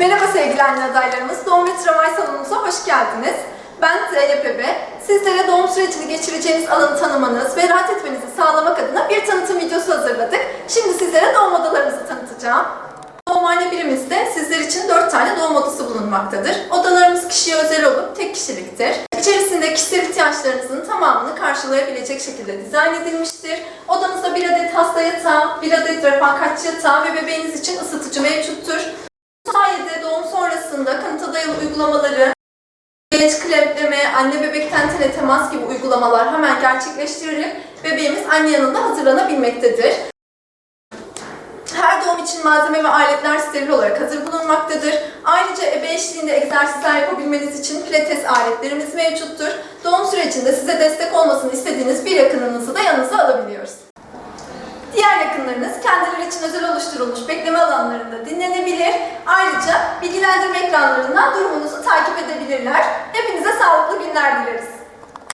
Merhaba sevgili adaylarımız. Doğum ve tramvay salonumuza hoş geldiniz. Ben Zeynep Ebe. Sizlere doğum sürecini geçireceğiniz alanı tanımanız ve rahat etmenizi sağlamak adına bir tanıtım videosu hazırladık. Şimdi sizlere doğum odalarımızı tanıtacağım. Doğumhane birimizde sizler için 4 tane doğum odası bulunmaktadır. Odalarımız kişiye özel olup tek kişiliktir. İçerisinde kişisel ihtiyaçlarınızın tamamını karşılayabilecek şekilde dizayn edilmiştir. Odamızda bir adet hasta yatağı, bir adet refakatçi yatağı ve bebeğiniz için ısıtıcı mevcuttur. Dayalı uygulamaları, geç klemleme, anne bebekten tene temas gibi uygulamalar hemen gerçekleştirilerek bebeğimiz anne yanında hazırlanabilmektedir. Her doğum için malzeme ve aletler steril olarak hazır bulunmaktadır. Ayrıca ebe eşliğinde egzersizler yapabilmeniz için pilates aletlerimiz mevcuttur. Doğum sürecinde size destek olmasını istediğiniz bir yakınınızı da yanınıza alabiliyoruz. Diğer yakınlarınız kendileri için özel oluşturulmuş bekleme alanlarında dinlenebilir bilgilendirme ekranlarından durumunuzu takip edebilirler. Hepinize sağlıklı günler dileriz.